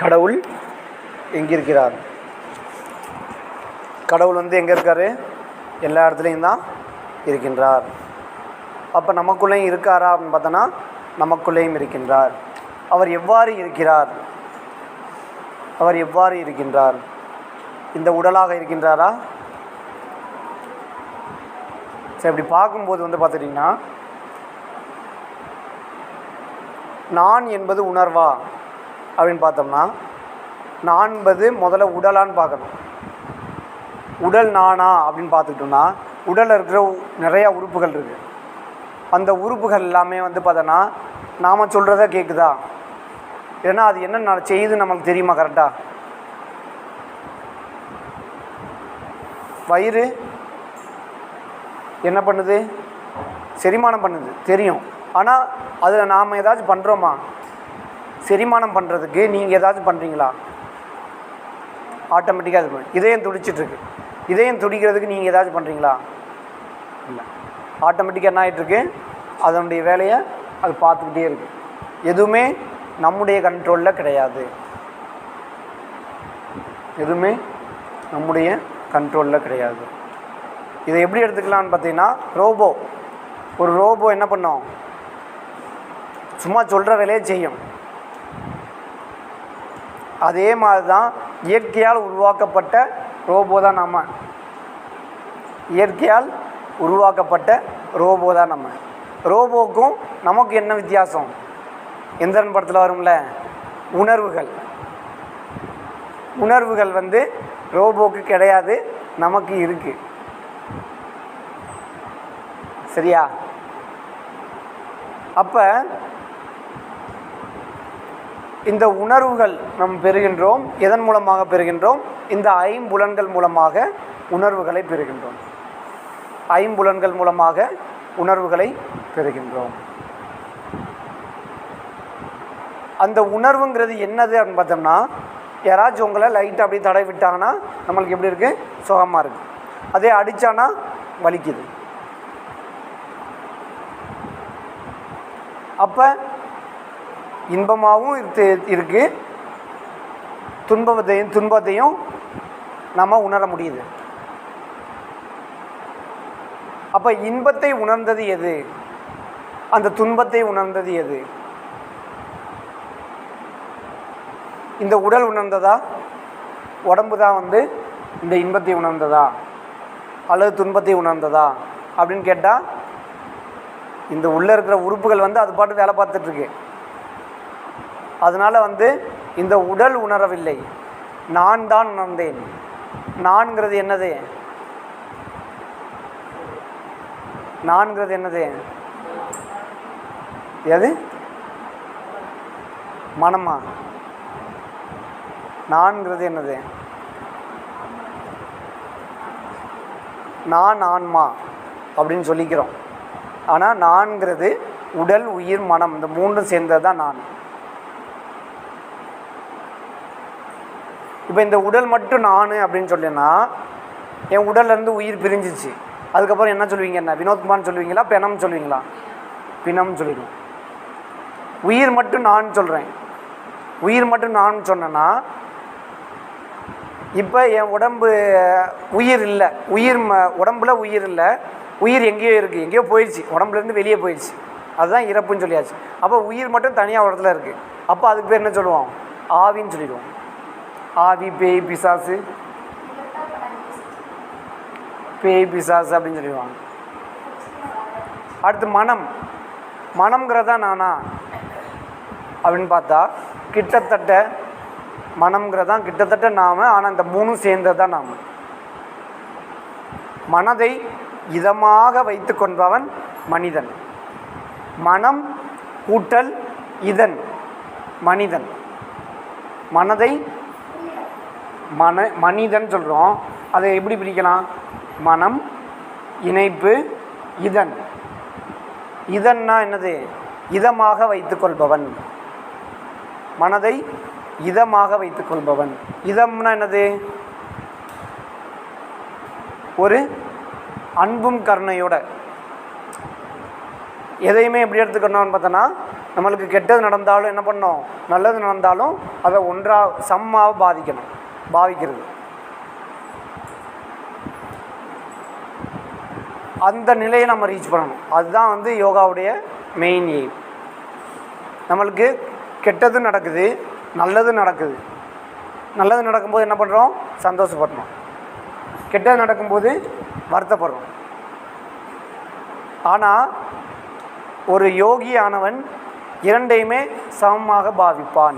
கடவுள் எங்கிருக்கிறார்? கடவுள் வந்து எங்கே இருக்கார் எல்லா இடத்துலையும் தான் இருக்கின்றார். அப்போ நமக்குள்ளேயும் இருக்காரா அப்படின்னு பார்த்தோன்னா நமக்குள்ளேயும் இருக்கின்றார். அவர் எவ்வாறு இருக்கிறார்? அவர் எவ்வாறு இருக்கின்றார்? இந்த உடலாக இருக்கின்றாரா? சரி இப்படி பார்க்கும்போது வந்து பார்த்துட்டிங்கன்னா நான் என்பது உணர்வா? அப்படின்னு பார்த்தோம்னா நான்பது முதல்ல உடலான்னு பார்க்கணும். உடல் நானா அப்படின்னு பார்த்துக்கிட்டோம்னா உடலில் இருக்கிற நிறையா உறுப்புகள் இருக்குது அந்த உறுப்புகள் எல்லாமே வந்து பார்த்தோன்னா நாம் சொல்கிறத கேட்குதா ஏன்னா அது என்ன ந- செய்யுது நம்மளுக்கு தெரியுமா கரெக்டாக வயிறு என்ன பண்ணுது? செரிமானம் பண்ணுது. தெரியும். ஆனால் அதில் நாம் ஏதாச்சும் பண்ணுறோமா செரிமானம் பண்ணுறதுக்கு நீங்கள் ஏதாச்சும் பண்ணுறீங்களா ஆட்டோமேட்டிக்காக இது பண்ணு இதயம் துடிச்சிட்ருக்கு. இதயம் துடிக்கிறதுக்கு நீங்கள் ஏதாச்சும் பண்ணுறீங்களா இல்லை. ஆட்டோமேட்டிக்காக என்ன ஆகிட்டுருக்கு அதனுடைய வேலையை அது பார்த்துக்கிட்டே இருக்குது எதுவுமே நம்முடைய கண்ட்ரோலில் கிடையாது. எதுவுமே நம்முடைய கண்ட்ரோலில் கிடையாது. இதை எப்படி எடுத்துக்கலாம்னு பார்த்தீங்கன்னா ரோபோ. ஒரு ரோபோ என்ன பண்ணும்? சும்மா சொல்கிற வேலையை செய்யும். அதே மாதிரி தான் இயற்கையால் உருவாக்கப்பட்ட ரோபோ தான் நம்ம. இயற்கையால் உருவாக்கப்பட்ட ரோபோ தான் நம்ம. ரோபோக்கும் நமக்கு என்ன வித்தியாசம்? எந்திரன் படத்தில் வரும்ல உணர்வுகள். உணர்வுகள் வந்து ரோபோக்கு கிடையாது நமக்கு இருக்குது சரியா? அப்போ இந்த உணர்வுகள் நாம் பெறுகின்றோம். எதன் மூலமாக பெறுகின்றோம்? இந்த ஐம்புலன்கள் மூலமாக உணர்வுகளை பெறுகின்றோம். ஐம்புலன்கள் மூலமாக உணர்வுகளை பெறுகின்றோம். அந்த உணர்வுங்கிறது என்னது அப்படின்னு பார்த்தோம்னா யாராச்சும் உங்களை லைட்டாக அப்படியே தடை விட்டாங்கன்னா நம்மளுக்கு எப்படி இருக்குது சுகமாக இருக்குது அதே அடித்தானா வலிக்குது. அப்போ இன்பமாகவும் இருக்கு இருக்குது துன்பத்தையும் துன்பத்தையும் நம்ம உணர முடியுது. அப்போ இன்பத்தை உணர்ந்தது எது? அந்த துன்பத்தை உணர்ந்தது எது? இந்த உடல் உணர்ந்ததா? உடம்பு தான் வந்து இந்த இன்பத்தை உணர்ந்ததா? அல்லது துன்பத்தை உணர்ந்ததா? அப்படின்னு கேட்டால் இந்த உள்ளே இருக்கிற உறுப்புகள் வந்து அது பாட்டு வேலை பார்த்துட்ருக்கு அதனால் வந்து இந்த உடல் உணரவில்லை. நான் தான் உணர்ந்தேன். நான்கிறது என்னது? நான்கிறது என்னது? எது? மனமா? நான்கிறது என்னது? நான் ஆன்மா அப்படின்னு சொல்லிக்கிறோம். ஆனால் நான்கிறது உடல் உயிர் மனம் இந்த மூன்றும் சேர்ந்தது தான் நான். இப்போ இந்த உடல் மட்டும் நான் அப்படின்னு சொல்லினா என் உடல்லேருந்து உயிர் பிரிஞ்சிச்சு. அதுக்கப்புறம் என்ன சொல்லுவீங்க என்ன? வினோத்குமார்னு சொல்லுவீங்களா? பிணம் சொல்லுவீங்களா? பிணம் சொல்லிடுவோம். உயிர் மட்டும் நான் சொல்கிறேன் உயிர் மட்டும் நான் சொன்னேன்னா இப்போ என் உடம்பு உயிர் இல்லை. உயிர் ம உடம்புல உயிர் இல்லை. உயிர் எங்கேயோ இருக்குது எங்கேயோ போயிடுச்சு உடம்புலேருந்து வெளியே போயிடுச்சு அதுதான் இறப்புன்னு சொல்லியாச்சு. அப்போ உயிர் மட்டும் தனியாக ஒரு இடத்துல இருக்குது அப்போ அதுக்கு பேர் என்ன சொல்லுவோம்? ஆவின்னு சொல்லிடுவோம். ஆவி பேய் பிசாசு பேய் பிசாசு அப்படின்னு சொல்லிடுவாங்க அடுத்து மனம் மனம்ங்கிறதா நானா அப்படின்னு பார்த்தா கிட்டத்தட்ட மனம்ங்கிறதான் கிட்டத்தட்ட நாம ஆனால் இந்த மூணும் சேர்ந்தது தான் நாம மனதை இதமாக வைத்து கொள்பவன் மனிதன் மனம் கூட்டல் இதன் மனிதன் மனதை மன மனிதன் சொல்கிறோம் அதை எப்படி பிரிக்கலாம்? மனம் இணைப்பு இதன். இதன்னா என்னது? இதமாக வைத்துக்கொள்பவன் மனதை இதமாக வைத்துக்கொள்பவன் இதம்னா என்னது? ஒரு அன்பும் கருணையோட. எதையுமே எப்படி எடுத்துக்கணும்னு பார்த்தோன்னா நம்மளுக்கு கெட்டது நடந்தாலும் என்ன பண்ணோம் நல்லது நடந்தாலும் அதை ஒன்றா சம்மாக பாதிக்கணும். பாவிக்கிறது. அந்த நிலையை நம்ம ரீச் பண்ணணும். அதுதான் வந்து யோகாவுடைய மெயின் எய்ம் நம்மளுக்கு கெட்டது நடக்குது நல்லது நடக்குது. நல்லது நடக்கும்போது என்ன பண்ணுறோம் சந்தோஷப்படுறோம். கெட்டது நடக்கும்போது வருத்தப்படுறோம். ஆனால் ஒரு யோகியானவன் இரண்டையுமே சமமாக பாவிப்பான்.